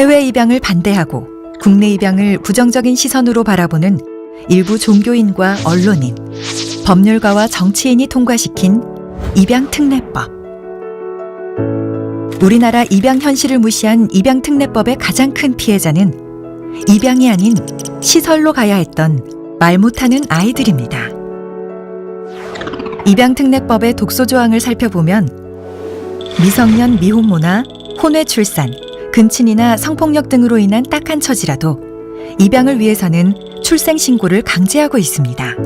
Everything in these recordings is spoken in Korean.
해외 입양을 반대하고 국내 입양을 부정적인 시선으로 바라보는 일부 종교인과 언론인, 법률가와 정치인이 통과시킨 입양 특례법. 우리나라 입양 현실을 무시한 입양 특례법의 가장 큰 피해자는 입양이 아닌 시설로 가야 했던 말 못하는 아이들입니다. 입양 특례법의 독소 조항을 살펴보면 미성년 미혼모나 혼외 출산, 근친이나 성폭력 등으로 인한 딱한 처지라도 입양을 위해서는 출생 신고를 강제하고 있습니다.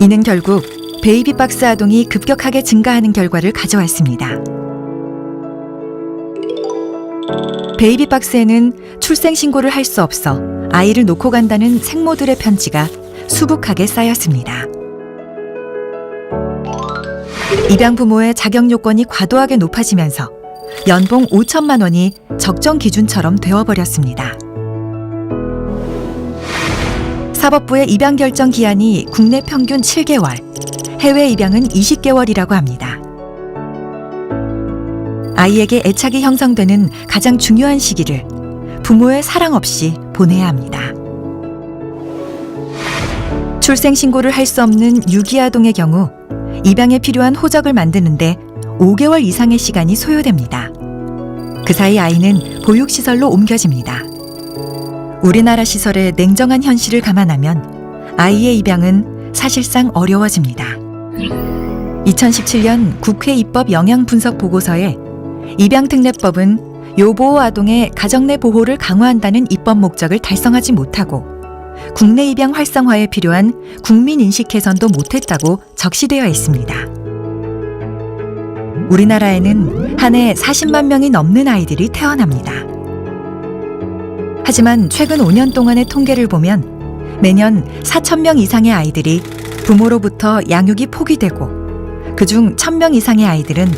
이는 결국 베이비 박스 아동이 급격하게 증가하는 결과를 가져왔습니다. 베이비 박스에는 출생 신고를 할 수 없어 아이를 놓고 간다는 생모들의 편지가 수북하게 쌓였습니다. 입양 부모의 자격 요건이 과도하게 높아지면서 연봉 5천만 원이 적정 기준처럼 되어버렸습니다. 사법부의 입양 결정 기한이 국내 평균 7개월, 해외 입양은 20개월이라고 합니다. 아이에게 애착이 형성되는 가장 중요한 시기를 부모의 사랑 없이 보내야 합니다. 출생 신고를 할 수 없는 유기아동의 경우 입양에 필요한 호적을 만드는데 5개월 이상의 시간이 소요됩니다. 그 사이 아이는 보육시설로 옮겨집니다. 우리나라 시설의 냉정한 현실을 감안하면 아이의 입양은 사실상 어려워집니다. 2017년 국회 입법 영향 분석 보고서에 입양특례법은 요보호 아동의 가정 내 보호를 강화한다는 입법 목적을 달성하지 못하고 국내 입양 활성화에 필요한 국민 인식 개선도 못했다고 적시되어 있습니다. 우리나라에는 한 해 40만 명이 넘는 아이들이 태어납니다. 하지만 최근 5년 동안의 통계를 보면 매년 4천 명 이상의 아이들이 부모로부터 양육이 포기되고 그중 1,000명 이상의 아이들은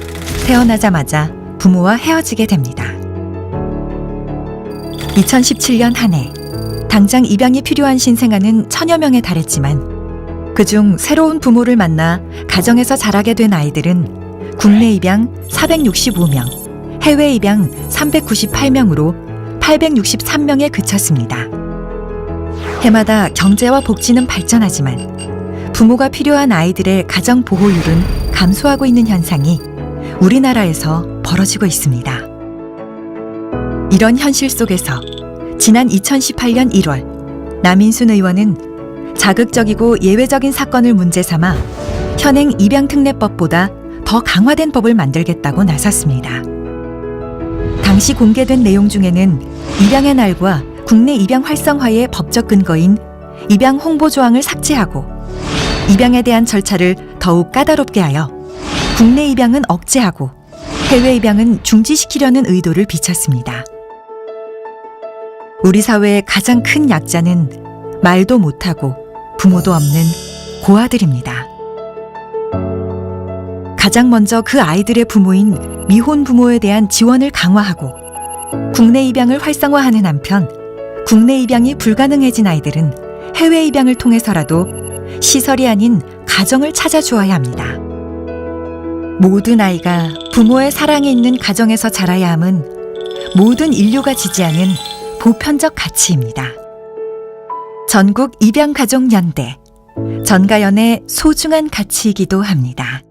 태어나자마자 부모와 헤어지게 됩니다. 2017년 한 해 당장 입양이 필요한 신생아는 천여 명에 달했지만 그중 새로운 부모를 만나 가정에서 자라게 된 아이들은 국내 입양 465명, 해외 입양 398명으로 863명에 그쳤습니다. 해마다 경제와 복지는 발전하지만 부모가 필요한 아이들의 가정 보호율은 감소하고 있는 현상이 우리나라에서 벌어지고 있습니다. 이런 현실 속에서 지난 2018년 1월 남인순 의원은 자극적이고 예외적인 사건을 문제 삼아 현행 입양특례법보다 더 강화된 법을 만들겠다고 나섰습니다. 당시 공개된 내용 중에는 입양의 날과 국내 입양 활성화의 법적 근거인 입양 홍보 조항을 삭제하고 입양에 대한 절차를 더욱 까다롭게 하여 국내 입양은 억제하고 해외 입양은 중지시키려는 의도를 비쳤습니다. 우리 사회의 가장 큰 약자는 말도 못하고 부모도 없는 고아들입니다. 가장 먼저 그 아이들의 부모인 미혼 부모에 대한 지원을 강화하고 국내 입양을 활성화하는 한편 국내 입양이 불가능해진 아이들은 해외 입양을 통해서라도 시설이 아닌 가정을 찾아주어야 합니다. 모든 아이가 부모의 사랑이 있는 가정에서 자라야 함은 모든 인류가 지지하는 보편적 가치입니다. 전국 입양가족연대 전가연의 소중한 가치이기도 합니다.